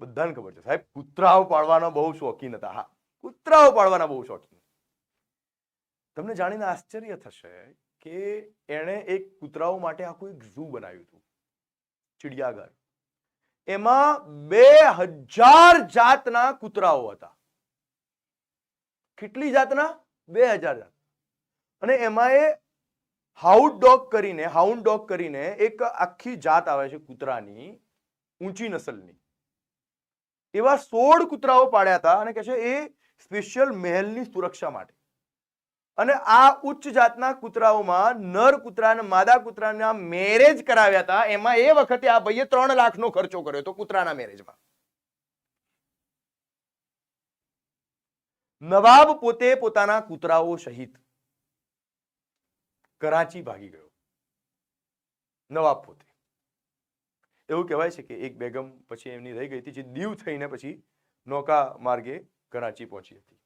બધાને ખબર છે. સાહેબ, કૂતરાઓ પાળવાના બહુ શોખીન હતા. હા, કૂતરાઓ પાળવાના બહુ શોખીન. તમને જાણીને આશ્ચર્ય થશે કે એણે એક કૂતરાઓ માટે આખું એક ઝૂ બનાવ્યું હતું, ચિડિયાઘર. એમાં બે હજાર જાતના કૂતરાઓ હતા. કેટલી જાતના? બે હજાર જાત. અને એમાં એ હાઉડ ડોગ કરીને હાઉન્ડ ડોગ કરીને એક આખી જાત આવે છે કૂતરાની, ઊંચી નસલની. એવા સોળ કૂતરાઓ પાડ્યા હતા અને કે છે, એ સ્પેશિયલ મહેલની સુરક્ષા માટે. અને આ ઉચ્ચ જાતના કૂતરાઓમાં નર કૂતરા અને માદા કૂતરાના મેરેજ કરાવ્યા હતા. એમાં એ વખતે આ ભાઈએ ત્રણ લાખનો ખર્ચો કર્યો હતો કૂતરાના મેરેજમાં નવાબ પોતે પોતાના કૂતરાઓ સહિત કરાચી ભાગી ગયો. નવાબ પોતે. એવું કહેવાય છે કે એક બેગમ પછી એમની રહી ગઈ હતી, જે દીવ થઈને પછી નૌકા માર્ગે કરાચી પહોંચી હતી.